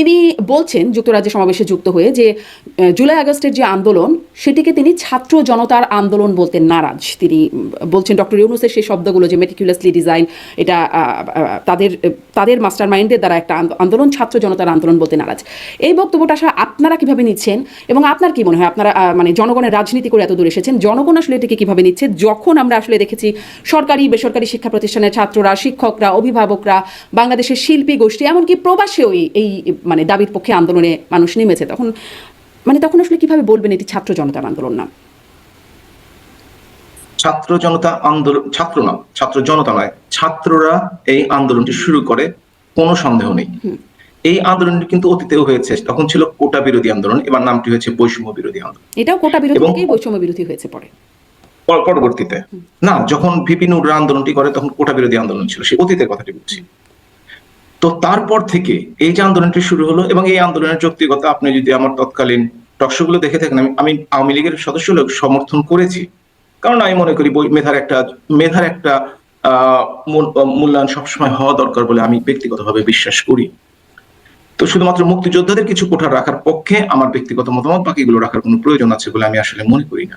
তিনি বলছেন, যুক্তরাজ্যে সমাবেশে যুক্ত হয়ে যে জুলাই আগস্টের যে আন্দোলন, সেটিকে তিনি ছাত্র জনতার আন্দোলন বলতে নারাজ। তিনি বলছেন, ডক্টর ইউনুসের সেই শব্দগুলো যে মেটিকুলাসলি ডিজাইন এটা তাদের তাদের মাস্টার মাইন্ডের দ্বারা একটা আন্দোলন, ছাত্র জনতার আন্দোলন বলতে নারাজ। এই বক্তব্যটা আসলে আপনারা কীভাবে নিচ্ছেন এবং আপনার কি মনে হয়? আপনারা মানে জনগণের রাজনীতি করে এত দূর এসেছেন, জনগণ আসলে এটিকে কীভাবে নিচ্ছে? যখন আমরা আসলে দেখেছি সরকারি, বেসরকারি শিক্ষা প্রতিষ্ঠানের ছাত্ররা, শিক্ষকরা, অভিভাবকরা, বাংলাদেশের শিল্পী গোষ্ঠী, এমনকি প্রবাসেও এই মানে দাবির পক্ষে আন্দোলনে মানুষ নেমেছে তখন মানে তখন আসলে কীভাবে বলবেন এটি ছাত্র জনতার আন্দোলন না? ছাত্র জনতা আন্দোলন ছাত্র না ছাত্র জনতা নয় ছাত্ররা এই আন্দোলনটি শুরু করে কোনো সন্দেহ নেই। এই আন্দোলনটি কিন্তু অতীতেও হয়েছে তখন ছিল কোটা বিরোধী আন্দোলন এবার নামটি হয়েছে বৈষম্য বিরোধী আন্দোলন। এটাও কোটা বিরোধী বৈষম্য বিরোধী হয়েছে পরে। পরবর্তীতে। না যখন ভিপি নুররা আন্দোলনটি করে তখন কোটা বিরোধী আন্দোলন ছিল সেই অতীতের কথাটি বলছি। তো তারপর থেকে এই যে আন্দোলনটি শুরু হলো এবং এই আন্দোলনের যৌক্তিকতা আপনি যদি আমার তৎকালীন টকশোগুলো দেখে থাকেন, আমি আমি আওয়ামী লীগের সদস্য লোক সমর্থন করেছি। কারণ আমি মনে করি বই, মেধার একটা মেধার একটা মূল্যায়ন সবসময় হওয়া দরকার বলে আমি ব্যক্তিগতভাবে বিশ্বাস করি। তো শুধুমাত্র মুক্তিযোদ্ধাদের কিছু কোঠা রাখার পক্ষে আমার ব্যক্তিগত মতামত, বাকিগুলো রাখার কোনো প্রয়োজন আছে বলে আমি আসলে মনে করি না।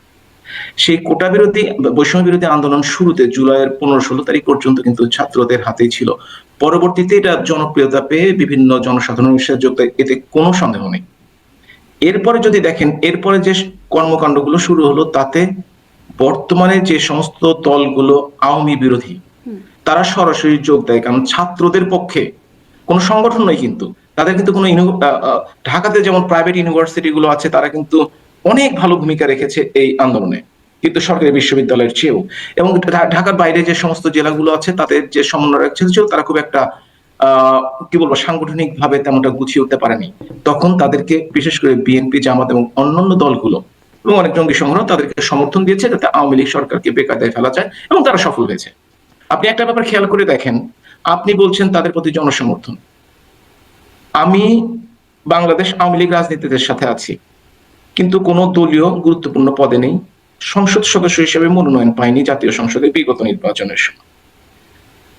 সেই কোটা বিরোধী বৈষম্য বিরোধী আন্দোলন শুরুতে জুলাইয়ের পনেরো ষোলো তারিখ পর্যন্ত কিন্তু ছাত্রদের হাতেই ছিল। পরবর্তীতে এটা জনপ্রিয়তা পেয়ে বিভিন্ন জনসাধারণের সাথে যোগ দেয় এতে কোনো সন্দেহ নেই। এরপরে যদি দেখেন এরপরে যে কর্মকাণ্ডগুলো শুরু হলো তাতে বর্তমানে যে সমস্ত দলগুলো আওয়ামী বিরোধী তারা সরাসরি যোগ দেয়। কারণ ছাত্রদের পক্ষে কোনো সংগঠন নয় কিন্তু। তাদের কিন্তু কোনো ঢাকাতে যেমন প্রাইভেট ইউনিভার্সিটি গুলো আছে তারা কিন্তু অনেক ভালো ভূমিকা রেখেছে এই আন্দোলনে। কিন্তু সরকারি বিশ্ববিদ্যালয়ের চেয়েও। এবং ঢাকার বাইরে যে সমস্ত জেলাগুলো আছে, তাদের যে সমন্বয় ছিল, তারা খুব একটা কি বলব সাংগঠনিক ভাবে তেমনটা গুছিয়ে উঠতে পারেনি। তখন তাদেরকে, বিশেষ করে বিএনপি, জামাত এবং অন্যান্য দলগুলো এবং অনেক জঙ্গি সংগ্রহ তাদেরকে সমর্থন দিয়েছে যাতে আওয়ামী লীগ সরকারকে বেকায়দায় ফেলা যায় এবং তারা সফল হয়েছে। আপনি একটা ব্যাপার খেয়াল করে দেখেন, আপনি বলছেন তাদের প্রতি জনসমর্থন। আমি বাংলাদেশ আওয়ামী লীগ রাজনীতিদের সাথে আছি। কিন্তু কোন দলীয় গুরুত্বপূর্ণ পদে নেই। সংসদ সদস্য হিসেবে মনোনয়ন পায়নি জাতীয় সংসদে বিগত নির্বাচনের সময়।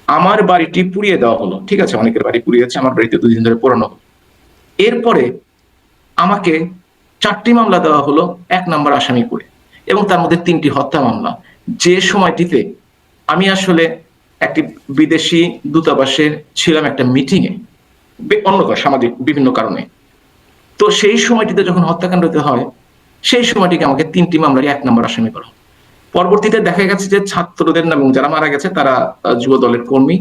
আমার বাড়িটি পুড়িয়ে দেওয়া হলো। ঠিক আছে, অনেকের বাড়ি পুড়িয়েছে আমার বাড়িতে দুদিন ধরে পোড়ানো হলো। এরপরে আমাকে চারটি মামলা দেওয়া হলো, এক নম্বর আসামি করে এবং তার মধ্যে তিনটি হত্যা মামলা। যে সময়টিতে আমি আসলে একটি বিদেশি দূতাবাসের ছিলাম একটা মিটিং এ বে- অন্য সামাজিক বিভিন্ন কারণে। তো সেই সময়টিতে যখন হত্যাকাণ্ডতে হয়, সেই সময়টিকে আমাকে তিনটি মামলায় এক নম্বর আসামি করা। পরবর্তীতে দেখা গেছে যে ছাত্রদের এবং যারা মারা গেছে তারা যুব দলের কর্মী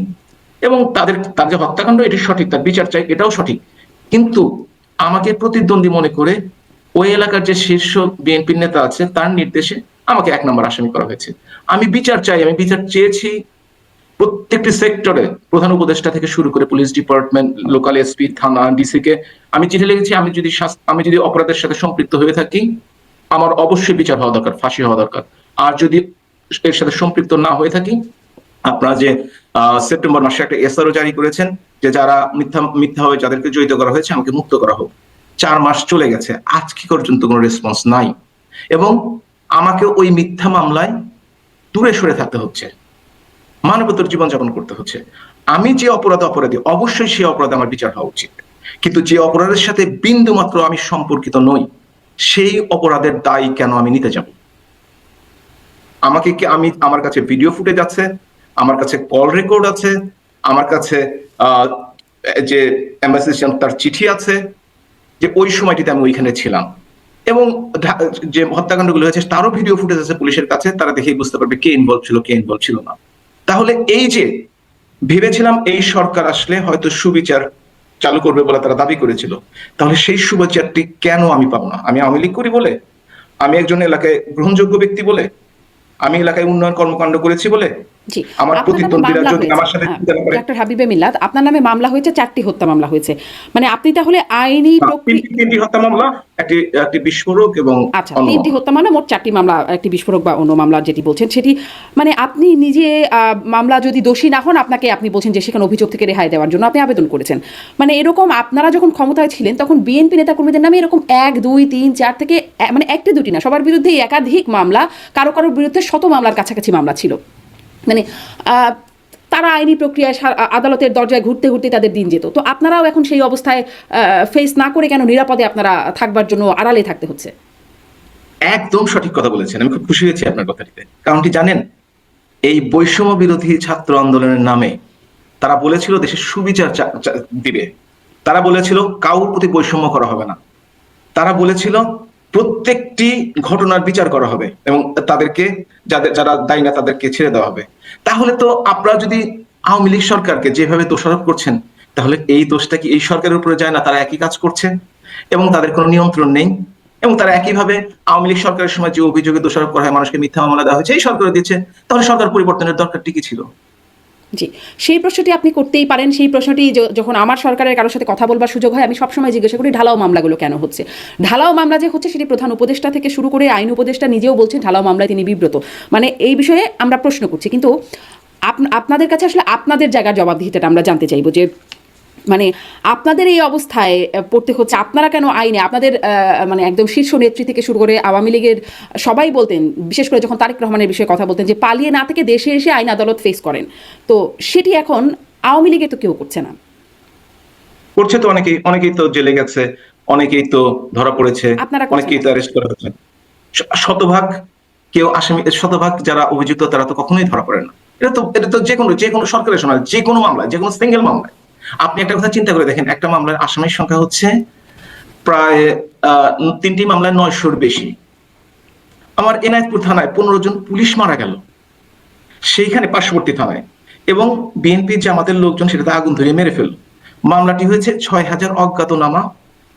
এবং তাদের, তার যে হত্যাকাণ্ড এটি সঠিক, তার বিচার চাই, এটাও সঠিক কিন্তু আমাকে প্রতিদ্বন্দ্বী মনে করে ওই এলাকার যে শীর্ষ বিএনপির নেতা আছে, তার নির্দেশে আমাকে এক নম্বর আসামি করা হয়েছে আমি বিচার চাই, আমি বিচার চেয়েছি প্রত্যেকটি সেক্টরে প্রধান উপদেষ্টা থেকে শুরু করে পুলিশ ডিপার্টমেন্ট, লোকাল এসপি, থানা ডিসি কে আমি চিঠি লিখেছি। আমি যদি আমি যদি অপরাধের সাথে সম্পৃক্ত হয়ে থাকি, আমার অবশ্যই বিচার হওয়া দরকার, ফাঁসি হওয়া দরকার। আর যদি এর সাথে সম্পৃক্ত না হয়ে থাকি, আপনারা যে সেপ্টেম্বর মাসে একটা এসআরও জারি করেছেন যে যারা মিথ্যা মিথ্যাভাবে যাদেরকে জড়িত করা হয়েছে, আমাকে মুক্ত করা হোক। চার মাস চলে গেছে আজকে পর্যন্ত কোনো রেসপন্স নাই। এবং আমাকে ওই মিথ্যা মামলায় দূরে সরে থাকতে হচ্ছে। মানবতর জীবনযাপন করতে হচ্ছে। আমি যে অপরাধ অপরাধী, অবশ্যই সেই অপরাধে আমার বিচার হওয়া উচিত। কিন্তু যে অপরাধের সাথে বিন্দু মাত্র আমি সম্পর্কিত নই, সেই অপরাধের দায় কেন আমি নিতে যাব? আমাকে কি আমি, আমার কাছে ভিডিও ফুটেজ আছে, আমার কাছে কল রেকর্ড আছে, আমার কাছে যে এম্বাসি তার চিঠি আছে, যে ওই সময়টিতে আমি ওইখানে ছিলাম। এবং যে হত্যাকাণ্ডগুলো হয়েছে, তারও ভিডিও ফুটেজ আছে পুলিশের কাছে, তারা দেখেই বুঝতে পারবে কে ইনভলভ ছিল, কে ইনভলভ ছিল না। তাহলে এই যে ভেবেছিলাম এই সরকার আসলে হয়তো সুবিচার চালু করবে বলে তারা দাবি করেছিল, তাহলে সেই সুবিচারটি কেন আমি পাবো না? আমি আওয়ামী লীগ করি বলে? আমি একজন এলাকায় গ্রহণযোগ্য ব্যক্তি বলে? আমি এলাকায় উন্নয়ন কর্মকাণ্ড করেছি বলে? জি। আমার প্রতিদ্বন্দ্বীরা মামলা যদি আমার সাথে চিন্তা করে ডক্টর হাবিবে মিলাদ আপনার নামে মামলা হয়েছে চারটি হত্যা মামলা হয়েছে। মানে আপনি তাহলে আইনি তিনটি তিনটি হত্যা মামলা একটি একটি বিস্ফোরক এবং আচ্ছা তিনটি হত্যা মামলা মোট চারটি মামলা একটি বিস্ফোরক বা অন্য মামলা যেটি বলছেন সেটি মানে আপনি নিজে মামলা যদি দোষী না হন আপনাকে আপনি বলছেন যে সেখানে অভিযোগ থেকে রেহাই দেওয়ার জন্য আপনি আবেদন করেছেন। মানে এরকম আপনারা যখন ক্ষমতায় ছিলেন তখন বিএনপি নেতাকর্মীদের নামে এরকম এক দুই তিন চার থেকে মানে একটি দুটি না সবার বিরুদ্ধে একাধিক মামলা কারও কারোর বিরুদ্ধে শত মামলার কাছাকাছি মামলা ছিল। মানে তারা আইনি প্রক্রিয়ায় আদালতের দরজায় ঘুরতে ঘুরতে তাদের দিন যেত। তো আপনারাও এখন সেই অবস্থায় ফেস না করে কেন নিরাপদে আপনারা থাকবার জন্য আড়ালে থাকতে হচ্ছে? একদম সঠিক কথা বলেছেন। আমি খুব খুশি হয়েছি আপনার কথাটিতে। কারণটি জানেন, এই বৈষম্য বিরোধী ছাত্র আন্দোলনের নামে তারা বলেছিল দেশের সুবিচার দিবে। তারা বলেছিল কাউর প্রতি বৈষম্য করা হবে না। তারা বলেছিল প্রত্যেকটি ঘটনার বিচার করা হবে এবং তাদেরকে, যাদের, যারা দায়ী না তাদেরকে ছেড়ে দেওয়া হবে। তাহলে তো আপনারা যদি আওয়ামী লীগ সরকারকে যেভাবে দোষারোপ করছেন, তাহলে এই দোষটা কি এই সরকারের উপরে যায় না? তারা একই কাজ করছে এবং তাদের কোনো নিয়ন্ত্রণ নেই এবং তারা একইভাবে আওয়ামী লীগ সরকারের সময় যে অভিযোগে দোষারোপ করা হয়, মানুষকে মিথ্যা মামলা দেওয়া হয়েছে, এই সরকার দিয়েছে। তাহলে সরকার পরিবর্তনের দরকারটি কি ছিল? জি। সেই প্রশ্নটি আপনি করতেই পারেন। সেই প্রশ্নটি যখন আমার সরকারের কারোর সাথে কথা বলবার সুযোগ হয়, আমি সবসময় জিজ্ঞাসা করি, ঢালাও মামলাগুলো কেন হচ্ছে? ঢালাও মামলা যে হচ্ছে, সেটি প্রধান উপদেষ্টা থেকে শুরু করে আইন উপদেষ্টা নিজেও বলছেন, ঢালাও মামলায় তিনি বিব্রত। মানে এই বিষয়ে আমরা প্রশ্ন করছি। কিন্তু আপনাদের কাছে আসলে আপনাদের জায়গার জবাবদিহিতাটা আমরা জানতে চাইব যে মানে আপনাদের এই অবস্থায় পড়তে হচ্ছে আপনারা কেন আইনে? আপনাদের মানে একদম শীর্ষ নেত্রী থেকে শুরু করে আওয়ামী লীগের সবাই বলতেন বিশেষ করে যখন তারেক রহমানের বিষয়ে কথা বলতেন যে পালিয়ে না থেকে দেশে এসে আইন আদালত ফেস করেন। তো সেটি এখন আওয়ামী লীগে তো কেউ করছে না। করছে তো অনেকেই অনেকেই তো জেলে গেছে অনেকেই তো ধরা পড়েছে আপনারা অনেকেই তো অ্যারেস্ট করা হয়েছে। শতভাগ কেউ আসামি শতভাগ যারা অভিযুক্ত তারা তো কখনোই ধরা পড়ে না। এটা তো এটা তো যে কোনো যে কোনো সরকারের সময় যে কোনো মামলায় যে কোনো সিঙ্গেল মামলায়। আপনি একটা কথা চিন্তা করে দেখেন, একটা মামলার আসামির সংখ্যা হচ্ছে প্রায় তিনটি মামলায় নয়শোর বেশি। আমার এনায়তপুর থানায় পনেরো জন পুলিশ মারা গেল। সেইখানে পার্শ্ববর্তী থানায়। এবং বিএনপি জামাতের লোকজন সেটাতে আগুন ধরিয়ে মেরে ফেলল। মামলাটি হয়েছে ছয় হাজার অজ্ঞাতনামা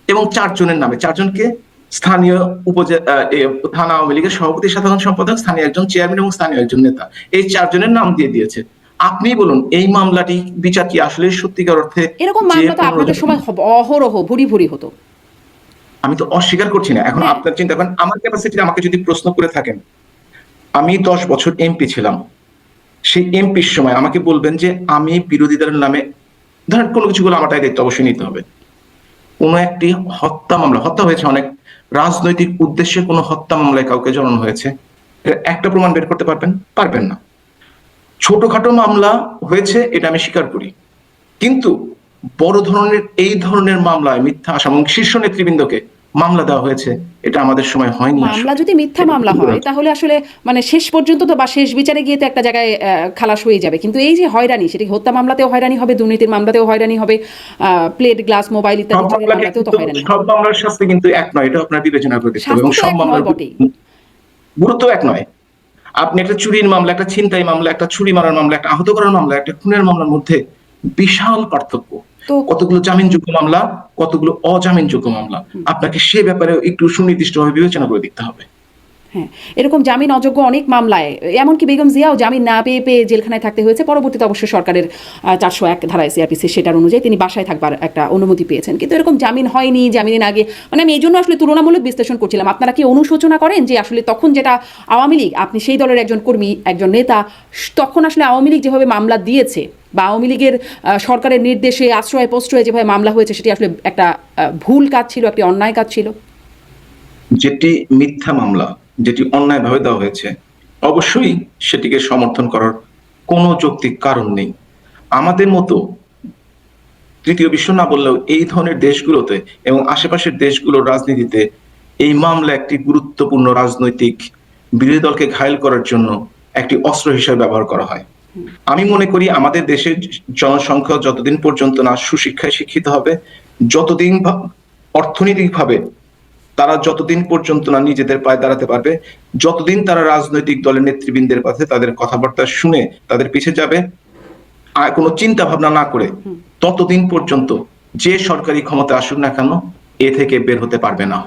এবং চারজনের নামে। চারজনকে স্থানীয় উপজেলা থানা আওয়ামী লীগের সভাপতি, সাধারণ সম্পাদক, স্থানীয় একজন চেয়ারম্যান এবং স্থানীয় একজন নেতা। এই চারজনের নাম দিয়ে দিয়েছে। আপনি বলুন এই মামলাটি বিচার কি আসলে সত্যিকার অর্থে এরকম মামলা তো আপনাদের সময় অহরহ ভুরি ভুরি হতো। আমি তো অস্বীকার করছি না। এখন হ্যাঁ। আপনার চিন্তা করেন আমার ক্যাপাসিটি আমাকে যদি প্রশ্ন করে থাকেন আমি দশ বছর এমপি ছিলাম। সেই এমপির সময় আমাকে বলবেন যে আমি বিরোধী দলের নামে ধরেন কোনো কিছুগুলো আমার তাই দায়িত্ব অবশ্যই নিতে হবে। কোনো একটি হত্যা মামলা হত্যা হয়েছে অনেক। রাজনৈতিক উদ্দেশ্যে কোনো হত্যা মামলায় কাউকে জড়ানো হয়েছে। একটা প্রমাণ বের করতে পারবেন? পারবেন না। ছোটখাটো মামলা হয়েছে এটা আমি স্বীকার করি। কিন্তু বড় ধরনের এই ধরনের মামলায় মিথ্যা আসাম এবং শীর্ষ নেতৃবৃন্দকে মামলা দেওয়া হয়েছে এটা আমাদের সময় হয়নি। আসলে। মামলা যদি মিথ্যা মামলা হয় তাহলে আসলে মানে শেষ পর্যন্ত তো বা শেষ বিচারে গিয়ে তো একটা জায়গায় আহ, খালাস হয়ে যাবে। কিন্তু এই যে হয়রানি সেটি হত্যা মামলাতেও হয়রানি হবে দুর্নীতির মামলাতেও হয়রানি হবে প্লেট গ্লাস মোবাইল ইত্যাদি সব মামলাতেও তো হয়রানি সব মামলার শাস্তি কিন্তু এক নয় এটা আপনার বিবেচনা করে দেখতে হবে। এবং সব মামলার। গুরুত্ব এক নয়। আপনি একটা চুরির মামলা একটা ছিনতাই মামলা একটা ছুরি মারার মামলা একটা আহত করার মামলা একটা খুনের মামলার মধ্যে বিশাল পার্থক্য। কতগুলো জামিনযোগ্য মামলা কতগুলো অজামিনযোগ্য মামলা? আপনাকে সে ব্যাপারে একটু সুনির্দিষ্টভাবে বিবেচনা করে দিতে হবে। হ্যাঁ এরকম জামিন অযোগ্য অনেক মামলায়, এমনকি বেগম জিয়াও জামিন না পেয়ে পেয়ে জেলখানায় থাকতে হয়েছে। পরবর্তীতে অবশ্য সরকারের চারশো এক ধারায় সিআরপিসি সেটার অনুযায়ী তিনি বাসায় থাকবার একটা অনুমতি পেয়েছেন। কিন্তু এরকম জামিন হয়নি, জামিনের আগে মানে আমি এই জন্য আসলে তুলনামূলক বিশ্লেষণ করছিলাম। আপনারা কি অনুশোচনা করেন যে আসলে তখন যেটা আওয়ামী লীগ, আপনি সেই দলের একজন কর্মী, একজন নেতা, তখন আসলে আওয়ামী লীগ যেভাবে মামলা দিয়েছে বা আওয়ামী লীগের সরকারের নির্দেশে, আশ্রয় প্রশ্রয়ে যেভাবে মামলা হয়েছে, সেটি আসলে একটা ভুল কাজ ছিল, একটি অন্যায় কাজ ছিল? যেটি মিথ্যা মামলা। যেটি অন্যায়ভাবে দেওয়া হয়েছে, অবশ্যই সেটিকে সমর্থন করার কোনো যৌক্তিক কারণ নেই। আমাদের মতো তৃতীয় বিশ্ব না বললেও এই ধরনের দেশগুলোতে এবং আশেপাশের দেশগুলোর রাজনীতিতে এই মামলা একটি গুরুত্বপূর্ণ রাজনৈতিক বিরোধী দলকে ঘায়ল করার জন্য একটি অস্ত্র হিসেবে ব্যবহার করা হয়। আমি মনে করি আমাদের দেশের জনসংখ্যা যতদিন পর্যন্ত না সুশিক্ষায় শিক্ষিত হবে, যতদিন অর্থনৈতিকভাবে তারা যতদিন পর্যন্ত না নিজেদের পায়ে দাঁড়াতে পারবে যতদিন তারা রাজনৈতিক দলের নেতৃবৃন্দের কাছে তাদের কথাবার্তা শুনে তাদের পিছে যাবে আর কোনো চিন্তা ভাবনা না করে ততদিন পর্যন্ত যে সরকারি ক্ষমতা আসুক না কেন এ থেকে বের হতে পারবে না।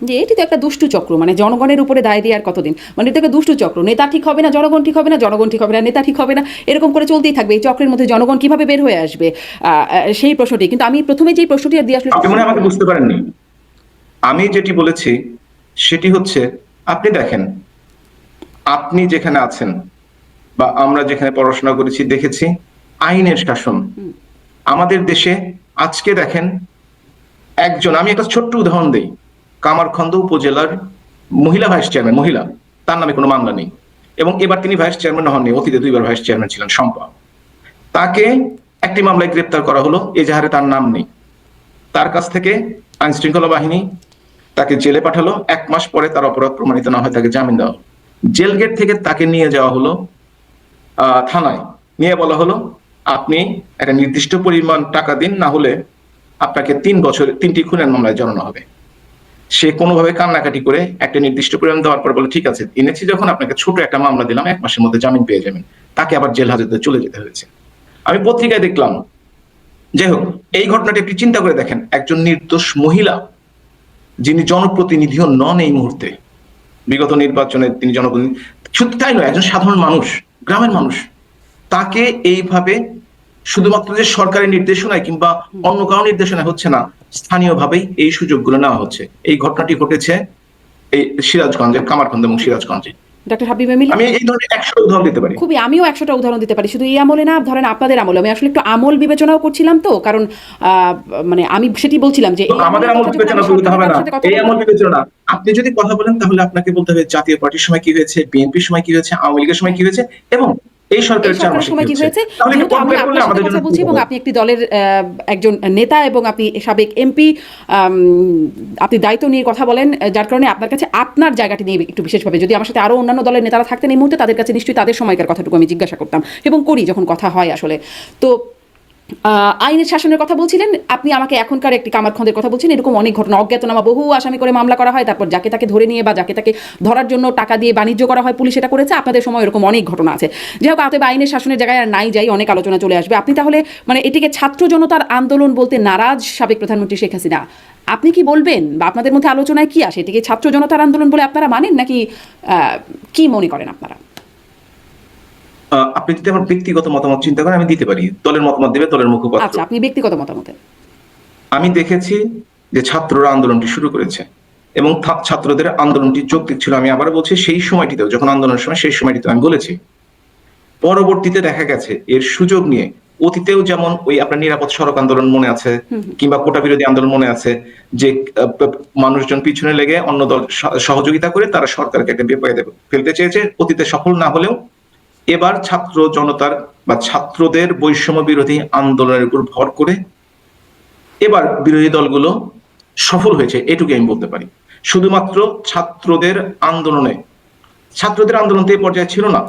যে এটি তো একটা দুষ্টু চক্র মানে জনগণের উপরে দায় দিয়ে আর কতদিন? মানে এটা একটা দুষ্টু চক্র নেতা ঠিক হবে না জনগণ ঠিক হবে না জনগণ ঠিক হবে না নেতা ঠিক হবে না এরকম করে চলতেই থাকবে। এই চক্রের মধ্যে জনগণ কীভাবে বের হয়ে আসবে? সেই প্রশ্নটি কিন্তু আমি প্রথমে যেই প্রশ্নটি দিয়ে আসলে আপনি মনে আমাকে বুঝতে পারেননি। আমি যেটি বলেছি, সেটি হচ্ছে আপনি দেখেন। আপনি যেখানে আছেন বা আমরা যেখানে পড়াশোনা করেছি, দেখেছি আইনের শাসন। আমাদের দেশে আজকে দেখেন একজন, আমি একটা ছোট্ট উদাহরণ দেই। কামারখন্দ উপজেলার মহিলা ভাইস চেয়ারম্যান, মহিলা, তার নামে কোনো মামলা নেই। এবং এবার তিনি ভাইস চেয়ারম্যান হননি অতীতে দুইবার ভাইস চেয়ারম্যান ছিলেন শম্পা তাকে একটি মামলায় গ্রেপ্তার করা হলো, এজাহারে তার নাম নেই। তার কাছ থেকে আইন শৃঙ্খলা বাহিনী তাকে জেলে পাঠালো। এক মাস পরে তার অপরাধ প্রমাণিত না হয় তাকে জামিন দেওয়া হলো। জেল গেট থেকে তাকে নিয়ে যাওয়া হলো থানায়। নিয়ে বলা হলো, আপনি একটা নির্দিষ্ট পরিমাণ টাকা দিন, না হলে আপনাকে তিন বছর, তিনটি খুনের মামলায় জড়ানো হবে। সে কোনোভাবে কান্নাকাটি করে একটা নির্দিষ্ট পরিমাণ দেওয়ার পর বলে, ঠিক আছে, এনেছি যখন আপনাকে ছোট একটা মামলা দিলাম, এক মাসের মধ্যে জামিন পেয়ে যাবেন। তাকে আবার জেল হাজতে চলে যেতে হয়েছে। আমি পত্রিকায় দেখলাম, যাই হোক, এই ঘটনাটি একটি চিন্তা করে দেখেন। একজন নির্দোষ মহিলা যিনি জনপ্রতিনিধিও নন এই মুহূর্তে। বিগত নির্বাচনে তিনি জনপ্রতিনিধি। শুধু তাই নয়, একজন সাধারণ মানুষ, গ্রামের মানুষ, তাকে এইভাবে শুধুমাত্র যে সরকারের নির্দেশনায় কিংবা অন্য কারও নির্দেশনায় হচ্ছে না, স্থানীয়ভাবেই এই সুযোগগুলো নেওয়া হচ্ছে। এই ঘটনাটি ঘটেছে এই সিরাজগঞ্জের কামারখন্দ এবং সিরাজগঞ্জে। ডক্টর হাবিব আমি এই ধরনের একশো উদাহরণ দিতে পারি। খুবই আমিও একশোটা উদাহরণ দিতে পারি। শুধু এই আমলে না ধরেন আপনাদের আমলে। আমি আসলে একটু আমল বিবেচনাও করছিলাম তো কারণ আহ, মানে আমি সেটি বলছিলাম যে আমাদের আমল বিবেচনা করতে হবে না। এই আমল বিবেচনা। আপনি যদি কথা বলেন তাহলে আপনাকে বলতে হবে জাতীয় পার্টির সময় কি হয়েছে বিএনপির সময় কি হয়েছে আওয়ামী লীগের সময় কি হয়েছে এবং এই সরকারের চার মাসে সময় কি হয়েছে? হয়েছে যেহেতু আমি আপনার কথা বলছি এবং আপনি একটি দলের একজন নেতা এবং আপনি সাবেক এমপি আপনি দায়িত্ব নিয়ে কথা বলেন যার কারণে আপনার কাছে আপনার জায়গাটি নিয়ে একটু বিশেষভাবে। যদি আমার সাথে আরও অন্যান্য দলের নেতারা থাকতেন এই মুহূর্তে তাদের কাছে নিশ্চয়ই তাদের সময়কার কথাটুকু আমি জিজ্ঞাসা করতাম এবং করি যখন কথা হয় আসলে। তো আইনের শাসনের কথা বলছিলেন। আপনি আমাকে এখনকার একটি কামারখন্দের কথা বলছেন। এরকম অনেক ঘটনা, অজ্ঞাতনামা, বহু আসামি করে মামলা করা হয়। তারপর যাকে তাকে ধরে নিয়ে বা যাকে তাকে ধরার জন্য টাকা দিয়ে বাণিজ্য করা হয়, পুলিশ এটা করেছে। আপনাদের সময় এরকম অনেক ঘটনা আছে। যাই হোক, অতএব আইনের শাসনের জায়গায় আর নাই যাই, অনেক আলোচনা চলে আসবে। আপনি তাহলে মানে এটিকে ছাত্র জনতার আন্দোলন বলতে নারাজ সাবেক প্রধানমন্ত্রী শেখ হাসিনা। আপনি কি বলবেন? বা আপনাদের মধ্যে আলোচনায় কি আসে? এটিকে ছাত্র জনতার আন্দোলন বলে আপনারা মানেন? নাকি কি মনে করেন আপনারা? আপনি যদি আমার ব্যক্তিগত মতামত চিন্তা করেন আমি দিতে পারি। দলের মতামত দেবে দলের মুখপাত্র। আচ্ছা আপনি ব্যক্তিগত মতামতে আমি দেখেছি যে ছাত্ররা আন্দোলনটি শুরু করেছে এবং ছাত্রদের আন্দোলনটি যৌক্তিক ছিল। আমি আবার বলছি সেই সময়টিতেও যখন আন্দোলনের সময় সেই সময়টিতে আমি বলেছি পরবর্তীতে দেখা গেছে এর সুযোগ নিয়ে অতীতেও যেমন ওই আপনার নিরাপদ সড়ক আন্দোলন মনে আছে কিংবা কোটা বিরোধী আন্দোলন মনে আছে যে মানুষজন পিছনে লেগে অন্য দল সহযোগিতা করে তারা সরকারকে একটা বিপদে ফেলতে চেয়েছে। অতীতে সফল না হলেও এবার ছাত্র জনতার বা ছাত্রদের বৈষম্য বিরোধী আন্দোলনের উপর ভর করে এবার বিরোধী দলগুলো সফল হয়েছে এটুকু আমি বলতে পারি। শুধুমাত্র ছাত্রদের আন্দোলনে ছাত্রদের আন্দোলন তো এই পর্যায়ে ছিল না।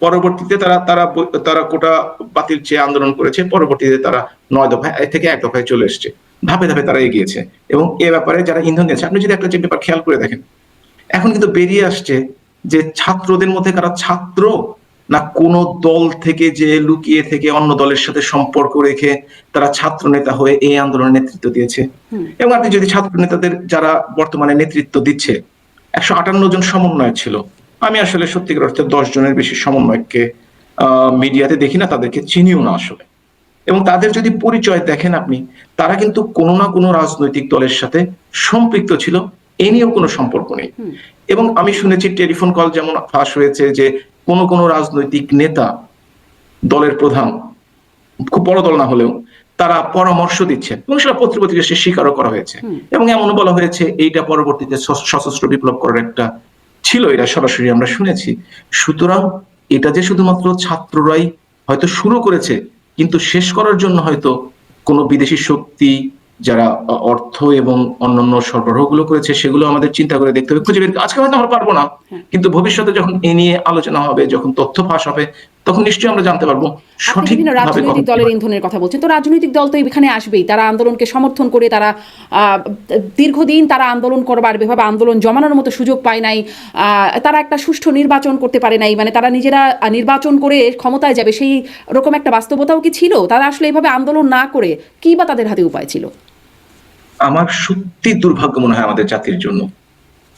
পরবর্তীতে তারা তারা তারা কোটা বাতিল চেয়ে আন্দোলন করেছে পরবর্তীতে তারা নয় দফায় থেকে এক দফায় চলে এসেছে। ধাপে ধাপে তারা এগিয়েছে এবং এ ব্যাপারে যারা ইন্ধন দিয়েছে আপনি যদি একটা যে ব্যাপার খেয়াল করে দেখেন এখন কিন্তু বেরিয়ে আসছে যে ছাত্রদের মধ্যে কারা ছাত্র না কোন দল থেকে যে লুকিয়ে থেকে অন্য দলের সাথে সম্পর্ক রেখে তারা ছাত্র নেতা হয়ে এই আন্দোলনের নেতৃত্ব দিয়েছে। এবং আপনি যদি ছাত্র নেতাদের যারা বর্তমানে নেতৃত্ব দিচ্ছে একশো আটান্ন জন সমন্বয় ছিল। আমি আসলে সত্যিকার অর্থে দশ জনের বেশি সমন্বয়ককে মিডিয়াতে দেখি না তাদেরকে চিনিও না আসলে। এবং তাদের যদি পরিচয় দেখেন আপনি তারা কিন্তু কোনো না কোনো রাজনৈতিক দলের সাথে সম্পৃক্ত ছিল এ নিয়েও কোনো সম্পর্ক নেই। এবং আমি শুনেছি টেলিফোন কল যেমন ফাঁস হয়েছে যে কোন কোন রাজনৈতিক নেতা দলের প্রধান খুব বড় দল না হলেও তারা পরামর্শ দিচ্ছেন এবং সেটা পত্রপত্রিকা সে স্বীকারও করা হয়েছে। এবং এমনও বলা হয়েছে এইটা পরবর্তীতে সশস্ত্র বিপ্লব করার একটা ছিল এটা সরাসরি আমরা শুনেছি। সুতরাং এটা যে শুধুমাত্র ছাত্ররাই হয়তো শুরু করেছে কিন্তু শেষ করার জন্য হয়তো কোনো বিদেশি শক্তি যারা অর্থ এবং অন্যান্য সরবরাহগুলো করেছে সেগুলো আমাদের চিন্তা করে দেখতে হবে। খুঁজে বের আজকে হয়তো আমরা পারব না। কিন্তু ভবিষ্যতে যখন এ নিয়ে আলোচনা হবে যখন তথ্য ফাঁস হবে তখন নিশ্চয়ই আমরা জানতে পারব সঠিক বিভিন্ন রাজনৈতিক দলের ইন্ধনের কথা বলছেন। তো রাজনৈতিক দল তো এখানে আসবেই। তারা আন্দোলনকে সমর্থন করে তারা দীর্ঘদিন তারা আন্দোলন করবার এভাবে আন্দোলন জমানোর মতো সুযোগ পায় নাই। তারা একটা সুষ্ঠু নির্বাচন করতে পারে নাই। মানে তারা নিজেরা নির্বাচন করে ক্ষমতায় যাবে সেই রকম একটা বাস্তবতাও কি ছিল? তারা আসলে এভাবে আন্দোলন না করে কি বা তাদের হাতে উপায় ছিল? আমার সত্যি দুর্ভাগ্য মনে হয় আমাদের জাতির জন্য।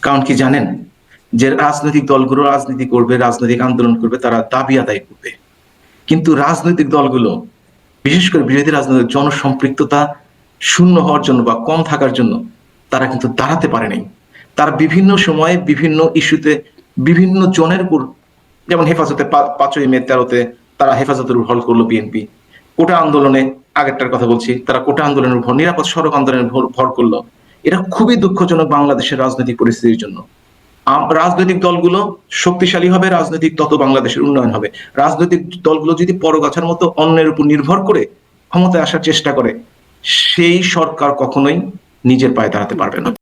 কারণ কি জানেন? যে রাজনৈতিক দলগুলো রাজনীতি করবে, রাজনৈতিক আন্দোলন করবে, তারা দাবি আদায় করবে। কিন্তু রাজনৈতিক দলগুলো, বিশেষ করে বিরোধী রাজনৈতিক জনসম্পৃক্ততা শূন্য হওয়ার জন্য বা কম থাকার জন্য, তারা কিন্তু দাঁড়াতে পারেনি তারা বিভিন্ন সময়ে বিভিন্ন ইস্যুতে বিভিন্ন জনের উপর, যেমন হেফাজতে পাঁচই মে তেরোতে তারা হেফাজতের উপর হল করল বিএনপি। কোটা আন্দোলনে, আগেরটার কথা বলছি, তারা কোটা আন্দোলনের উপর, নিরাপদ সড়ক আন্দোলনের ভর করল। এটা খুবই দুঃখজনক বাংলাদেশের রাজনৈতিক পরিস্থিতির জন্য। রাজনৈতিক দলগুলো শক্তিশালী হবে, রাজনৈতিক তত বাংলাদেশের উন্নয়ন হবে। রাজনৈতিক দলগুলো যদি পরগাছার মতো অন্যের উপর নির্ভর করে ক্ষমতায় আসার চেষ্টা করে, সেই সরকার কখনোই নিজের পায়ে দাঁড়াতে পারবে না।